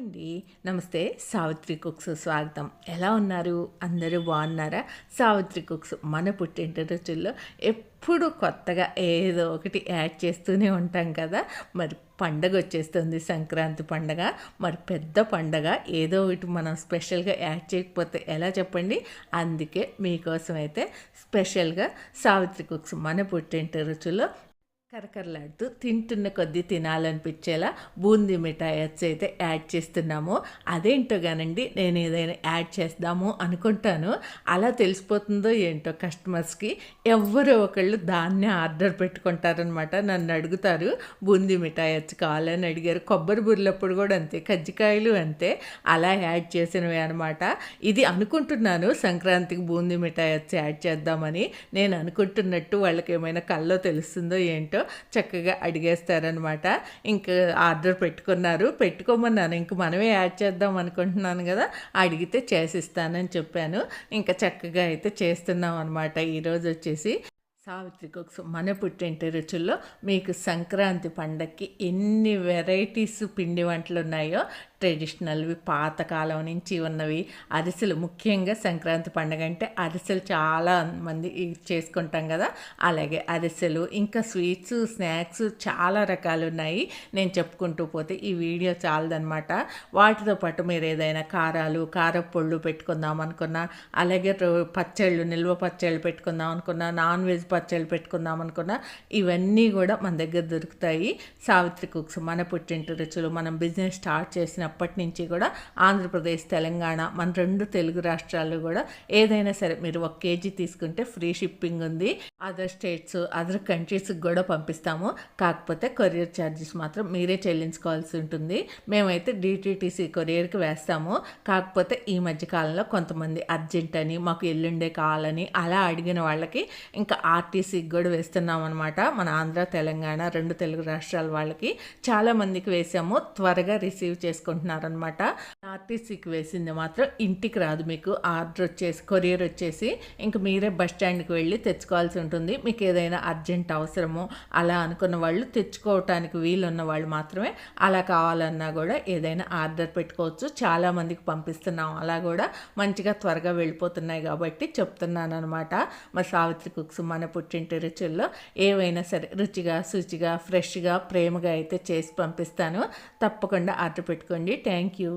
అండి. నమస్తే సావిత్రి కుక్స్ స్వాగతం. ఎలా ఉన్నారు? అందరూ బాగున్నారా? సావిత్రి కుక్స్ మన పుట్టింటి రుచుల్లో ఎప్పుడు కొత్తగా ఏదో ఒకటి యాడ్ చేస్తూనే ఉంటాం కదా. మరి పండగ వచ్చేస్తుంది సంక్రాంతి పండగ. మరి పెద్ద పండగ ఏదో ఒకటి మనం స్పెషల్గా యాడ్ చేయకపోతే ఎలా చెప్పండి? అందుకే మీకోసం అయితే స్పెషల్గా సావిత్రి కుక్స్ మన పుట్టింటి రుచుల్లో కరకరలాడుతూ తింటున్న కొద్దీ తినాలనిపించేలా బూందీ మిఠాయి అయితే యాడ్ చేస్తున్నాము. అదేంటో కానండి నేను ఏదైనా యాడ్ చేద్దాము అనుకుంటాను. అలా తెలిసిపోతుందో ఏంటో కస్టమర్స్కి ఎవరో ఒకళ్ళు దాన్నే ఆర్డర్ పెట్టుకుంటారనమాట నన్ను అడుగుతారు బూందీ మిఠాయి వచ్చి కావాలని అడిగారు. కొబ్బరి బుర్లప్పుడు కూడా అంతే కజ్జికాయలు అంతే అలా యాడ్ చేసినవి అనమాట ఇది అనుకుంటున్నాను సంక్రాంతికి బూందీ మిఠాయి వచ్చి యాడ్ చేద్దామని. నేను అనుకుంటున్నట్టు వాళ్ళకి ఏమైనా కల్లో తెలుస్తుందో ఏంటో చక్కగా అడిగేస్తారనమాట ఇంకా ఆర్డర్ పెట్టుకున్నారు. పెట్టుకోమన్నాను. ఇంక మనమే యాడ్ చేద్దాం అనుకుంటున్నాను కదా. అడిగితే చేసిస్తానని చెప్పాను. ఇంకా చక్కగా అయితే చేస్తున్నాం అనమాట ఈరోజు వచ్చేసి సావిత్రి కుక్స్ మన పుట్టింటి రుచుల్లో మీకు సంక్రాంతి పండక్కి ఎన్ని వెరైటీస్ పిండి వంటలు ఉన్నాయో ట్రెడిషనల్వి పాతకాలం నుంచి ఉన్నవి. అరిసెలు ముఖ్యంగా సంక్రాంతి పండుగ అంటే అరిసెలు చాలా మంది చేసుకుంటాం కదా. అలాగే అరిసెలు ఇంకా స్వీట్స్ స్నాక్స్ చాలా రకాలు ఉన్నాయి. నేను చెప్పుకుంటూ పోతే ఈ వీడియో చాలదనమాట వాటితో పాటు మీరు ఏదైనా కారాలు కారపొళ్ళు పెట్టుకుందాం అనుకున్నా అలాగే పచ్చళ్ళు నిల్వ పచ్చళ్ళు పెట్టుకుందాం అనుకున్నా నాన్ వెజ్ పచ్చళ్ళు పెట్టుకుందాం అనుకున్నా ఇవన్నీ కూడా మన దగ్గర దొరుకుతాయి. సావిత్రి కుక్స్ మన పుట్టింటి రుచులు మనం బిజినెస్ స్టార్ట్ చేసిన చేసినప్పటి నుంచి కూడా ఆంధ్రప్రదేశ్ తెలంగాణ మన రెండు తెలుగు రాష్ట్రాల్లో కూడా ఏదైనా సరే మీరు ఒక కేజీ తీసుకుంటే ఫ్రీ షిప్పింగ్ ఉంది. అదర్ స్టేట్స్ అదర్ కంట్రీస్కి కూడా పంపిస్తాము. కాకపోతే కొరియర్ ఛార్జెస్ మాత్రం మీరే చెల్లించుకోవాల్సి ఉంటుంది. మేమైతే డిటీటీసీ కొరియర్కి వేస్తాము. కాకపోతే ఈ మధ్య కాలంలో కొంతమంది అర్జెంట్ అని మాకు ఎల్లుండే కావాలని అలా అడిగిన వాళ్ళకి ఇంకా ఆర్టీసీకి కూడా వేస్తున్నాం అనమాట మన ఆంధ్ర తెలంగాణ రెండు తెలుగు రాష్ట్రాల వాళ్ళకి. చాలామందికి వేసాము. త్వరగా రిసీవ్ చేసుకుంటున్నారనమాట ఆర్టీసీకి వేసింది మాత్రం ఇంటికి రాదు. మీకు ఆర్డర్ వచ్చేసి కొరియర్ వచ్చేసి ఇంక మీరే బస్ స్టాండ్కి వెళ్ళి తెచ్చుకోవాల్సి ఉంటుంది. మీకు ఏదైనా అర్జెంట్ అవసరమో అలా అనుకున్న వాళ్ళు తెచ్చుకోవటానికి వీలున్న వాళ్ళు మాత్రమే అలా కావాలన్నా కూడా ఏదైనా ఆర్డర్ పెట్టుకోవచ్చు. చాలామందికి పంపిస్తున్నాం. అలా కూడా మంచిగా త్వరగా వెళ్ళిపోతున్నాయి కాబట్టి చెప్తున్నాను అనమాట మా సావిత్రి కుక్స్ మన పుట్టింటి రుచుల్లో ఏవైనా సరే రుచిగా శుచిగా ఫ్రెష్గా ప్రేమగా అయితే చేసి పంపిస్తాను. తప్పకుండా ఆర్డర్ పెట్టుకోండి. Thank you.